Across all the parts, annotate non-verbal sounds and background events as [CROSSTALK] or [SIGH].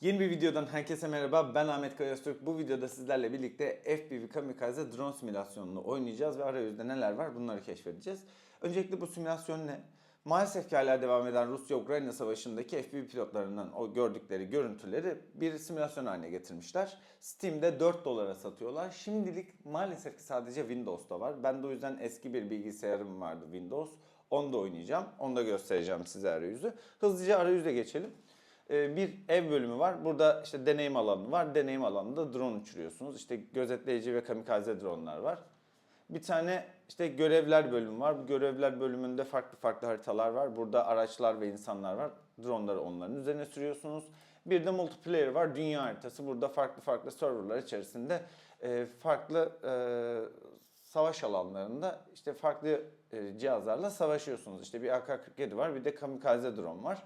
Yeni bir videodan herkese merhaba. Ben Ahmet Kayastürk. Bu videoda sizlerle birlikte FPV Kamikaze drone simülasyonunu oynayacağız ve arayüzde neler var bunları keşfedeceğiz. Öncelikle bu simülasyon ne? Maalesef ki hala devam eden Rusya-Ukrayna savaşındaki FPV pilotlarının o gördükleri görüntüleri bir simülasyon haline getirmişler. Steam'de 4 dolara satıyorlar. Şimdilik maalesef ki sadece Windows'ta var. Ben de o yüzden eski bir bilgisayarım vardı Windows. Onu da oynayacağım. Onu da göstereceğim size arayüzü. Hızlıca arayüze geçelim. Ee, bir ev bölümü var. Burada işte deneyim alanı var. Deneyim alanında drone uçuruyorsunuz. İşte gözetleyici ve kamikaze dronlar var. Bir tane işte görevler bölümü var. Bu görevler bölümünde farklı farklı haritalar var. Burada araçlar ve insanlar var. Dronları onların üzerine sürüyorsunuz. Bir de multiplayer var. Dünya haritası. Burada farklı farklı serverlar içerisinde e, farklı e, savaş alanlarında işte farklı e, cihazlarla savaşıyorsunuz. İşte bir AK-47 var, bir de kamikaze drone var.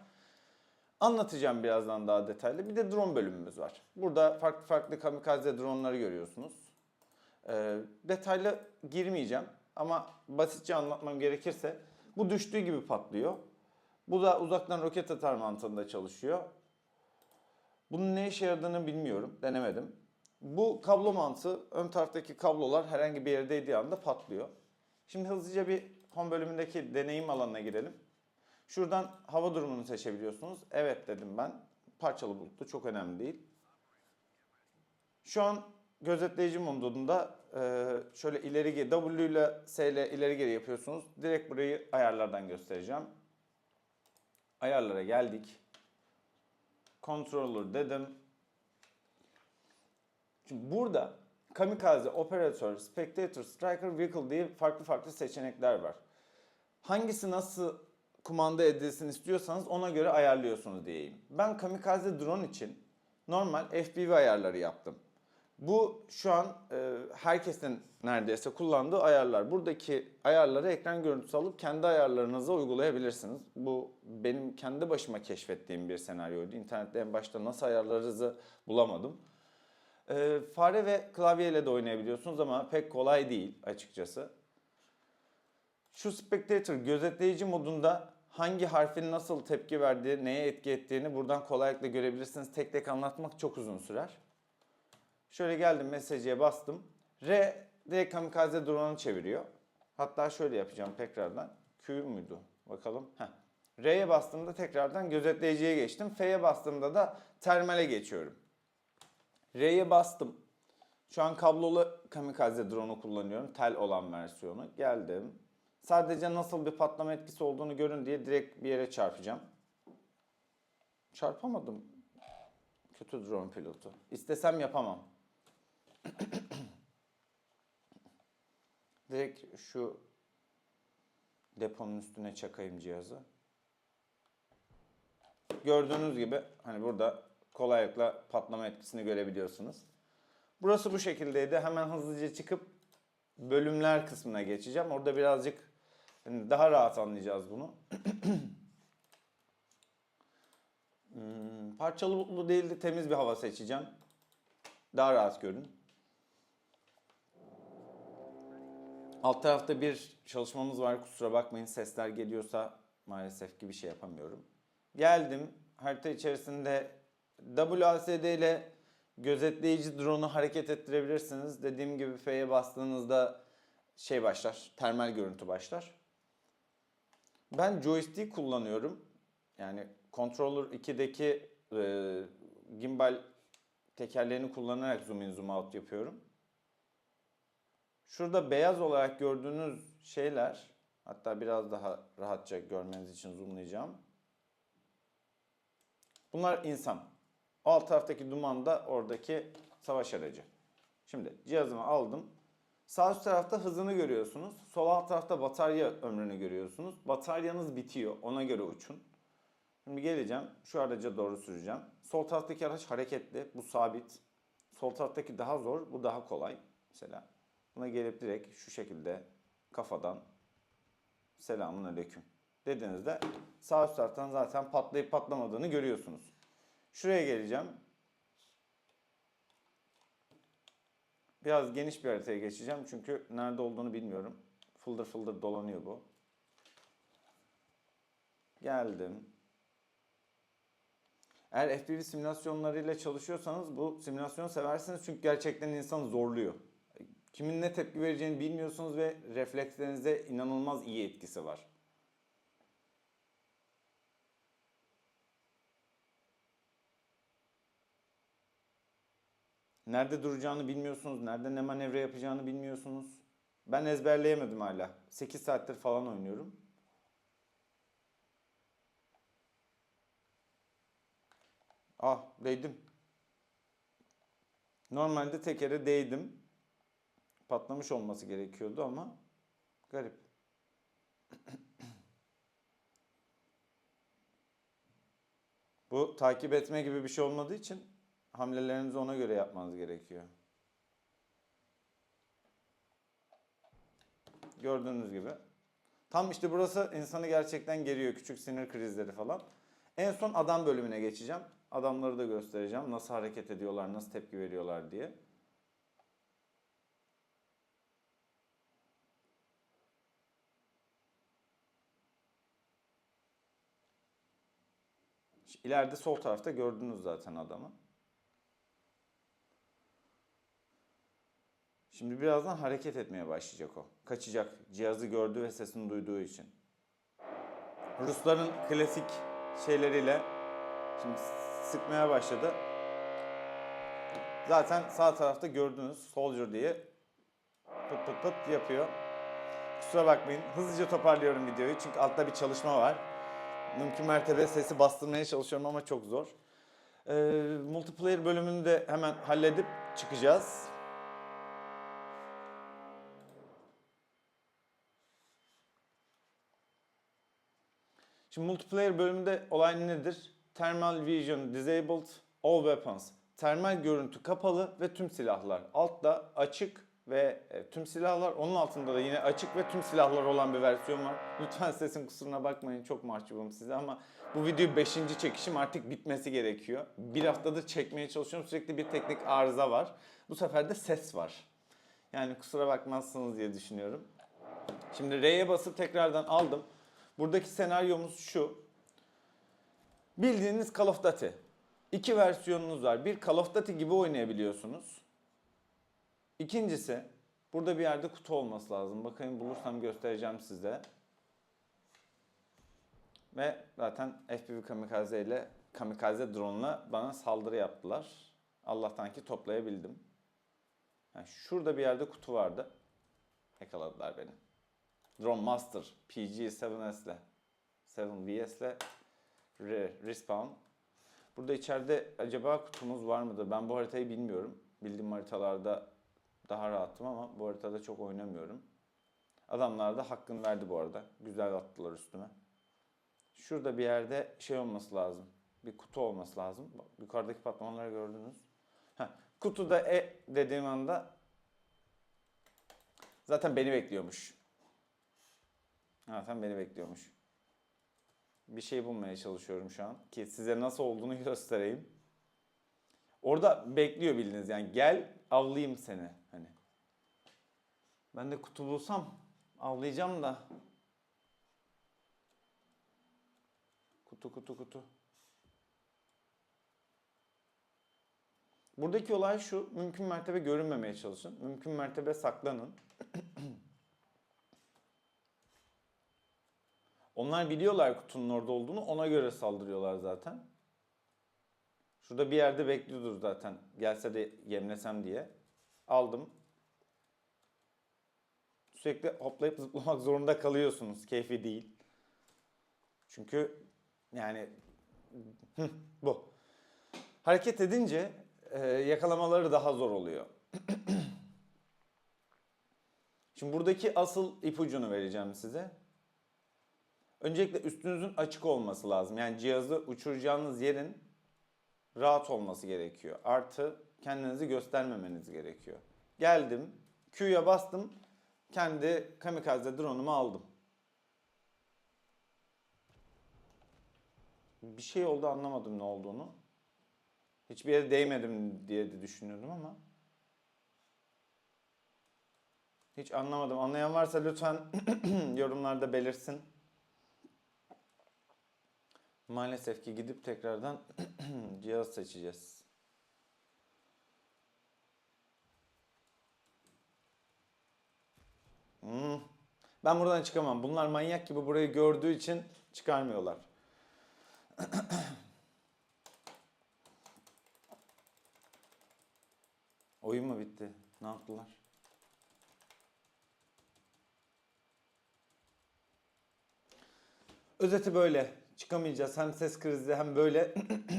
Anlatacağım birazdan daha detaylı. Bir de drone bölümümüz var. Burada farklı farklı kamikaze dronları görüyorsunuz. Ee, detaylı girmeyeceğim ama basitçe anlatmam gerekirse bu düştüğü gibi patlıyor. Bu da uzaktan roket atar mantığında çalışıyor. Bunun ne işe yaradığını bilmiyorum, denemedim. Bu kablo mantığı ön taraftaki kablolar herhangi bir yere değdiği anda patlıyor. Şimdi hızlıca bir home bölümündeki deneyim alanına girelim. Şuradan hava durumunu seçebiliyorsunuz. Evet dedim ben. Parçalı bulutlu çok önemli değil. Şu an gözetleyici modunda e, şöyle ileri geri W ile S ile ileri geri yapıyorsunuz. Direkt burayı ayarlardan göstereceğim. Ayarlara geldik. Controller dedim. Şimdi burada Kamikaze, Operator, Spectator, Striker, Vehicle diye farklı farklı seçenekler var. Hangisi nasıl kumanda edilsin istiyorsanız ona göre ayarlıyorsunuz diyeyim. Ben kamikaze drone için normal FPV ayarları yaptım. Bu şu an e, herkesin neredeyse kullandığı ayarlar. Buradaki ayarları ekran görüntüsü alıp kendi ayarlarınıza uygulayabilirsiniz. Bu benim kendi başıma keşfettiğim bir senaryoydu. İnternette en başta nasıl ayarlarınızı bulamadım. E, fare ve klavyeyle de oynayabiliyorsunuz ama pek kolay değil açıkçası. Şu Spectator gözetleyici modunda hangi harfin nasıl tepki verdiği, neye etki ettiğini buradan kolaylıkla görebilirsiniz. Tek tek anlatmak çok uzun sürer. Şöyle geldim mesajıya bastım. R direkt kamikaze drone'u çeviriyor. Hatta şöyle yapacağım tekrardan. Q muydu? Bakalım. Heh. R'ye bastığımda tekrardan gözetleyiciye geçtim. F'ye bastığımda da termale geçiyorum. R'ye bastım. Şu an kablolu kamikaze drone'u kullanıyorum. Tel olan versiyonu. Geldim. Sadece nasıl bir patlama etkisi olduğunu görün diye direkt bir yere çarpacağım. Çarpamadım. Kötü drone pilotu. İstesem yapamam. [CLEARS THROAT] direkt şu deponun üstüne çakayım cihazı. Gördüğünüz gibi hani burada kolaylıkla patlama etkisini görebiliyorsunuz. Burası bu şekildeydi. Hemen hızlıca çıkıp bölümler kısmına geçeceğim. Orada birazcık daha rahat anlayacağız bunu. [CLEARS THROAT] hmm, parçalı bulutlu değil de temiz bir hava seçeceğim. Daha rahat görün. Alt tarafta bir çalışmamız var. Kusura bakmayın sesler geliyorsa maalesef ki bir şey yapamıyorum. Geldim. Harita içerisinde WASD ile gözetleyici drone'u hareket ettirebilirsiniz. Dediğim gibi F'ye bastığınızda şey başlar, termal görüntü başlar. Ben joystick kullanıyorum. Yani Controller 2'deki e, gimbal tekerlerini kullanarak zoom in zoom out yapıyorum. Şurada beyaz olarak gördüğünüz şeyler, hatta biraz daha rahatça görmeniz için zoomlayacağım. Bunlar insan. Alt taraftaki duman da oradaki savaş aracı. Şimdi cihazımı aldım. Sağ üst tarafta hızını görüyorsunuz. Sol alt tarafta batarya ömrünü görüyorsunuz. Bataryanız bitiyor. Ona göre uçun. Şimdi geleceğim. Şu araca doğru süreceğim. Sol taraftaki araç hareketli. Bu sabit. Sol taraftaki daha zor. Bu daha kolay. Mesela buna gelip direkt şu şekilde kafadan selamun aleyküm dediğinizde sağ üst taraftan zaten patlayıp patlamadığını görüyorsunuz. Şuraya geleceğim. Biraz geniş bir haritaya geçeceğim çünkü nerede olduğunu bilmiyorum. Fıldır fıldır dolanıyor bu. Geldim. Eğer FPV simülasyonlarıyla çalışıyorsanız bu simülasyonu seversiniz çünkü gerçekten insanı zorluyor. Kimin ne tepki vereceğini bilmiyorsunuz ve reflekslerinize inanılmaz iyi etkisi var. Nerede duracağını bilmiyorsunuz, nerede ne manevra yapacağını bilmiyorsunuz. Ben ezberleyemedim hala. 8 saattir falan oynuyorum. Ah değdim. Normalde tekere değdim. Patlamış olması gerekiyordu ama garip. Bu takip etme gibi bir şey olmadığı için hamlelerinizi ona göre yapmanız gerekiyor. Gördüğünüz gibi. Tam işte burası insanı gerçekten geriyor. Küçük sinir krizleri falan. En son adam bölümüne geçeceğim. Adamları da göstereceğim. Nasıl hareket ediyorlar, nasıl tepki veriyorlar diye. İleride sol tarafta gördünüz zaten adamı. Şimdi birazdan hareket etmeye başlayacak o. Kaçacak. Cihazı gördü ve sesini duyduğu için. Rusların klasik şeyleriyle şimdi sıkmaya başladı. Zaten sağ tarafta gördünüz Soldier diye pıt pıt pıt yapıyor. Kusura bakmayın. Hızlıca toparlıyorum videoyu çünkü altta bir çalışma var. Mümkün mertebe sesi bastırmaya çalışıyorum ama çok zor. Ee, multiplayer bölümünü de hemen halledip çıkacağız. Şimdi multiplayer bölümünde olay nedir? Thermal Vision Disabled All Weapons. Termal görüntü kapalı ve tüm silahlar. Altta açık ve e, tüm silahlar. Onun altında da yine açık ve tüm silahlar olan bir versiyon var. Lütfen sesin kusuruna bakmayın çok mahcubum size ama bu video 5. çekişim artık bitmesi gerekiyor. Bir haftadır çekmeye çalışıyorum sürekli bir teknik arıza var. Bu sefer de ses var. Yani kusura bakmazsınız diye düşünüyorum. Şimdi R'ye basıp tekrardan aldım. Buradaki senaryomuz şu. Bildiğiniz Call of Duty. İki versiyonunuz var. Bir Call of Duty gibi oynayabiliyorsunuz. İkincisi burada bir yerde kutu olması lazım. Bakayım bulursam göstereceğim size. Ve zaten FPV kamikaze ile kamikaze drone ile bana saldırı yaptılar. Allah'tan ki toplayabildim. Yani şurada bir yerde kutu vardı. Yakaladılar beni. Drone Master PG-7S ile 7VS ile Re- Respawn. Burada içeride acaba kutumuz var mıdır? Ben bu haritayı bilmiyorum. Bildiğim haritalarda daha rahatım ama bu haritada çok oynamıyorum. Adamlar da hakkını verdi bu arada. Güzel attılar üstüme. Şurada bir yerde şey olması lazım. Bir kutu olması lazım. Bak, yukarıdaki patlamaları gördünüz. Heh, kutuda E dediğim anda zaten beni bekliyormuş. Zaten beni bekliyormuş. Bir şey bulmaya çalışıyorum şu an ki size nasıl olduğunu [LAUGHS] göstereyim. Orada bekliyor bildiğiniz yani gel avlayayım seni hani. Ben de kutu bulsam avlayacağım da. Kutu kutu kutu. Buradaki olay şu, mümkün mertebe görünmemeye çalışın. Mümkün mertebe saklanın. [CLEARS THROAT] Onlar biliyorlar kutunun orada olduğunu, ona göre saldırıyorlar zaten. Şurada bir yerde bekliyordur zaten. Gelse de yemlesem diye. Aldım. Sürekli hoplayıp zıplamak zorunda kalıyorsunuz. Keyfi değil. Çünkü yani bu. Hareket edince e, yakalamaları daha zor oluyor. [CLEARS THROAT] Şimdi buradaki asıl ipucunu vereceğim size. Öncelikle üstünüzün açık olması lazım. Yani cihazı uçuracağınız yerin rahat olması gerekiyor. Artı kendinizi göstermemeniz gerekiyor. Geldim, Q'ya bastım, kendi kamikaze drone'umu aldım. Bir şey oldu anlamadım ne olduğunu. Hiçbir yere değmedim diye de düşünüyordum ama. Hiç anlamadım. Anlayan varsa lütfen [CLEARS THROAT] yorumlarda belirsin. Maalesef ki gidip tekrardan [CLEARS THROAT] cihaz seçeceğiz. Hmm. Ben buradan çıkamam. Bunlar manyak gibi burayı gördüğü için çıkarmıyorlar. [CLEARS THROAT] Oyun mu bitti? Ne yaptılar? Özeti böyle. Çıkamayacağız. Hem ses krizi hem böyle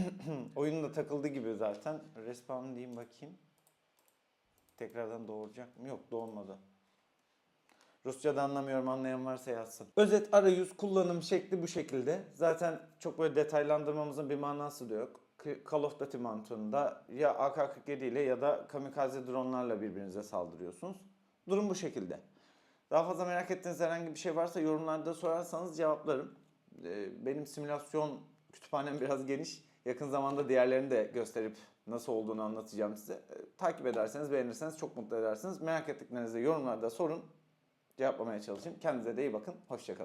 [CLEARS THROAT] oyun da takıldı gibi zaten. Respawn diyeyim bakayım. Tekrardan doğuracak mı? Yok doğmadı. Rusça'da anlamıyorum anlayan varsa yazsın. Özet arayüz kullanım şekli bu şekilde. Zaten çok böyle detaylandırmamızın bir manası da yok. Call of Duty mantığında ya AK-47 ile ya da kamikaze dronlarla birbirinize saldırıyorsunuz. Durum bu şekilde. Daha fazla merak ettiğiniz herhangi bir şey varsa yorumlarda sorarsanız cevaplarım. Ee, Benim simülasyon kütüphanem [LAUGHS] biraz geniş. Yakın zamanda diğerlerini de gösterip nasıl olduğunu anlatacağım size. Ee, Takip ederseniz, beğenirseniz çok mutlu edersiniz. Merak ettiklerinizi yorumlarda sorun. Cevaplamaya çalışayım. Kendinize de iyi bakın. Hoşçakalın.